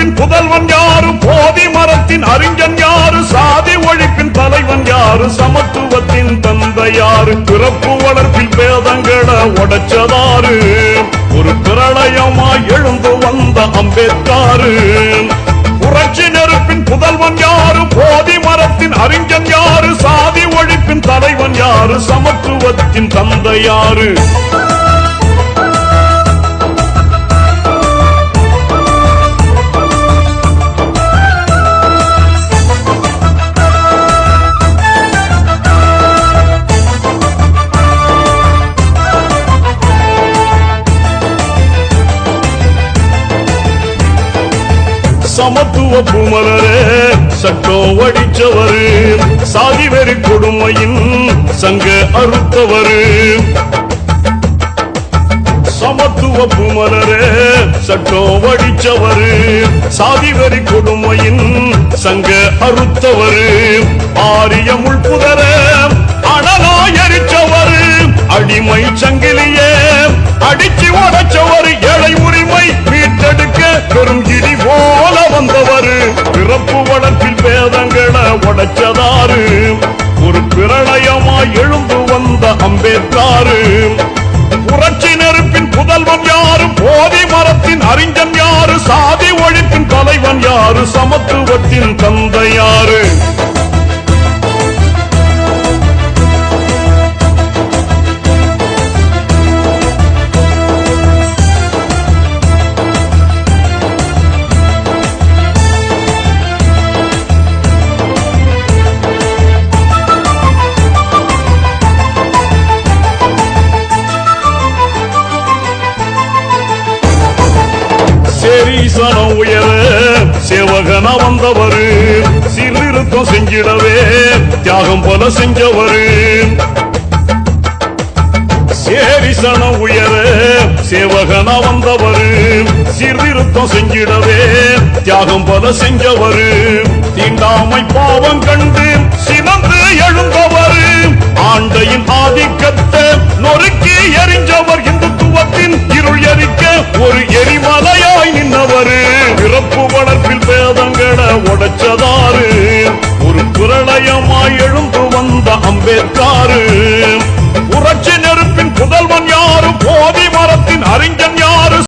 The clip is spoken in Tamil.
ஒழிப்பின் புதல்வன் யாரு? போதி மரத்தின் அறிஞன் யாரு? சாதி ஒழிப்பின் தலைவன் யாரு? சமத்துவத்தின் தந்தை யாரு? பிறப்பு வளர்ப்பில் பேதங்களை உடைச்சதாரு. ஒரு பிரளயமாய் எழுந்து வந்த அம்பேத்காரு. புரட்சி நெருப்பின் புதல்வன் யாரு? போதி மரத்தின் அறிஞன் யாரு? சாதி ஒழிப்பின் தலைவன் யாரு? சமத்துவத்தின் தந்தை யாரு? சமத்துவ பூமலரே சட்டோ வடிச்சவரு. சாதி வெறி கொடுமையின் சங்க அறுத்தவரு. சமத்துவ பூமலரே சட்டோ வடிச்சவரு. சாதி வெறி கொடுமையின் சங்க அறுத்தவரு. ஆரிய முள்புதர அனலா அடிமை சங்கிலியே அடிச்சு உடைச்சவரு. ஏழை உரிமை மீட்டெடுக்க பெரும் இடி உடைச்சதாரு. ஒரு பிரளயமாய் எழுந்து வந்த அம்பேத்காரு. புரட்சி நெருப்பின் புதல்வன் யாரு போதி மரத்தின் அறிஞன் யாரு சாதி ஒழிப்பின் தலைவன் யாரு சமத்துவத்தின் தந்தை யாரு சேரீசனம் உயர சேவகனா வந்தவரு சீர்திருத்தம் செஞ்சிடவே தியாகம் போல செஞ்சவரு. சேரிசனம் உயர சேவகனா வந்தவரு சீர்திருத்தம் செஞ்சிடவே தியாகம் பல செஞ்சவரு. தீண்டாமை பாவம் கண்டு சினந்து எழுந்தவரு. ஆண்டையின் ஆதிக்கத்தை நொறுக்கி எரிஞ்சவர் இந்துத்துவத்தின் இருள் எரிக்க ஒரு எரிமலை உடைச்சதாறு. ஒரு பிரளயமாய் எழுந்து வந்த அம்பேத்காரு